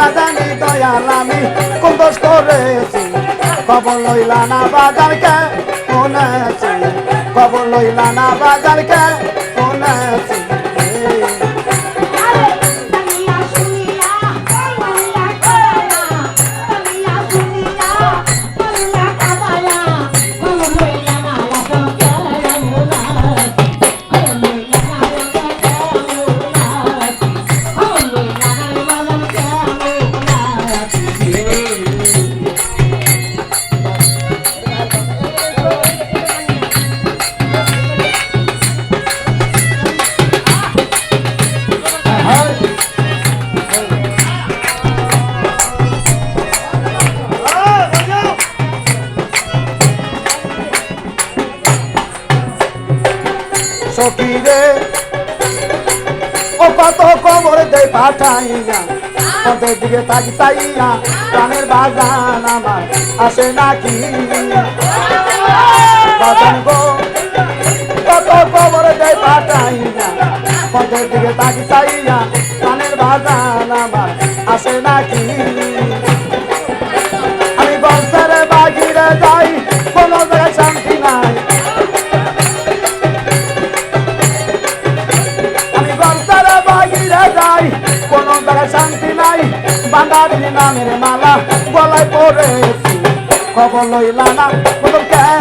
না জানি দয়াল আমি কোন দোষ করেছি? খবর লইলা না বাজারকে, শুনেছি। খবর লইলা না বাজারকে, শুনেছি। সখীরে ও কত কবর দে পাঠাইয়া ওদের দিকে তাকি তাইয়া, প্রাণের বাজান আমার আসে নাকি? বাজান গো, কত কবর দে পাঠাইয়া ওদের দিকে তাকি তাইয়া, প্রাণের বাজান আমার আসে নাকি? কোন শান্তি নাই বাঙালি নামের মালা গলায় পড়েছি খবর লইলা না বলো কেমন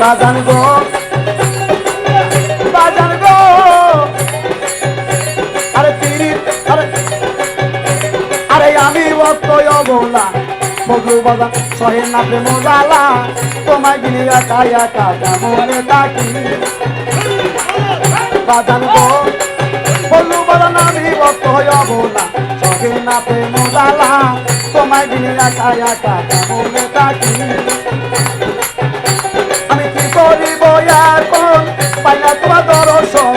বাজান গো। বাজান গো। আরে তিরি আরে আরে আমি অতয় বলা বধু বাজান, সহে না প্রেম জ্বালা। তোমায় গিনি একা একা মনে থাকি বাজান গো। বলু বাজান, আমি অতয় বলা সহে না প্রেম জ্বালা। তোমায় গিনি একা একা মনে থাকি তোমার দর্শন।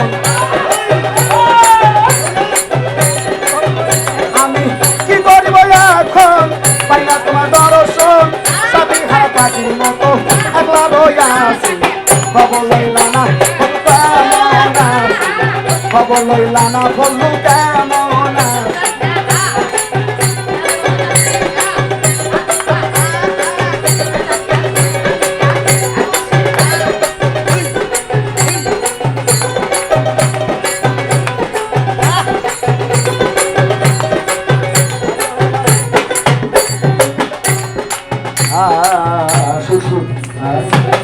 আমি কি করিব এখন? পাই না তোমার দর্শন। সাথী হারা পাখির মতো একলা খবর লইলা না বলু কেমন আছি খবর লইলা না বলু কেমন আছি 啊啊啊啊啊叔叔啊